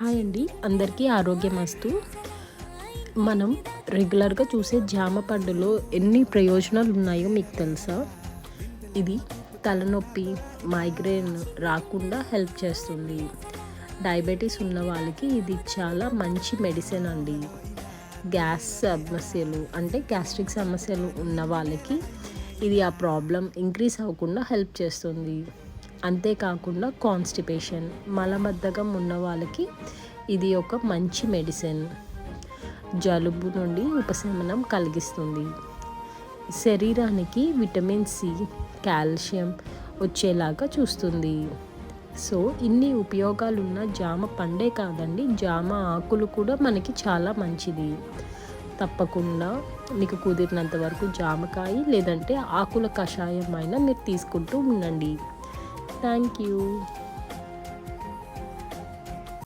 Hi అండి. అందరికీ ఆరోగ్యమస్తు మనం రెగ్యులర్గా చూసే జామ పండులో ఎన్ని ప్రయోజనాలు ఉన్నాయో మీకు తెలుసా? ఇది తలనొప్పి మైగ్రేన్ రాకుండా హెల్ప్ చేస్తుంది. డయాబెటీస్ ఉన్న వాళ్ళకి ఇది చాలా మంచి మెడిసిన్ అండి. గ్యాస్ సమస్యలు అంటే గ్యాస్ట్రిక్ సమస్యలు ఉన్న వాళ్ళకి ఇది ఆ ప్రాబ్లం ఇంక్రీజ్ అవ్వకుండా హెల్ప్ చేస్తుంది. అంతేకాకుండా కాన్స్టిపేషన్ మలబద్ధకం ఉన్న వాళ్ళకి ఇది ఒక మంచి మెడిసిన్ జలుబు నుండి ఉపశమనం కలిగిస్తుంది. శరీరానికి విటమిన్ సి కాల్షియం వచ్చేలాగా చూస్తుంది. సో ఇన్ని ఉపయోగాలున్న జామ పండే కాదండి జామ ఆకులు కూడా మనకి చాలా మంచిది. తప్పకుండా మీకు కుదిరినంత వరకు జామకాయ లేదంటే ఆకుల కషాయం అయినా మీరు తీసుకుంటూ ఉండండి. Thank you.